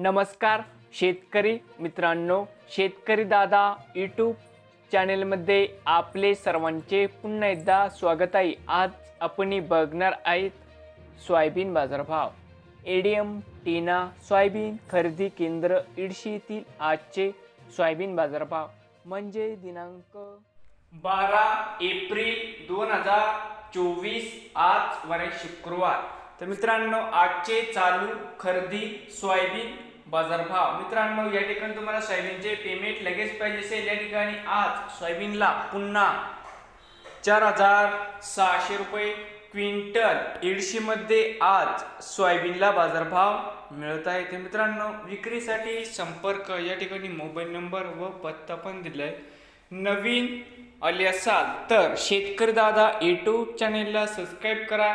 नमस्कार शेतकरी मित्रांनो शेतकरी दादा यूट्यूब चॅनेलमध्ये आपले सर्वांचे पुन्हा एकदा स्वागत आहे. आज आपण बघणार आहेत सोयाबीन बाजारभाव. एडीएम टीना सोयाबीन खरेदी केंद्र इडशी आजचे सोयाबीन बाजारभाव. म्हणजे दिनांक बारा एप्रिल दोन हजार चोवीस आज वारे शुक्रवार. तर मित्रांनो आजचे चालू खरेदी सोयाबीन बाजारभाव. मित्रांनो या ठिकाणी तुम्हाला सोयाबीनचे पेमेंट लगेच पाहिजे असेल. या ठिकाणी आज सोयाबीनला पुन्हा चार हजार सहाशे रुपये क्विंटलमध्ये आज सोयाबीनला बाजारभाव मिळत आहे. तर मित्रांनो विक्रीसाठी संपर्क. या ठिकाणी मोबाईल नंबर व पत्ता पण दिलाय. नवीन आले असाल तर शेतकरी दादा यूट्यूब चॅनेलला सबस्क्राईब करा.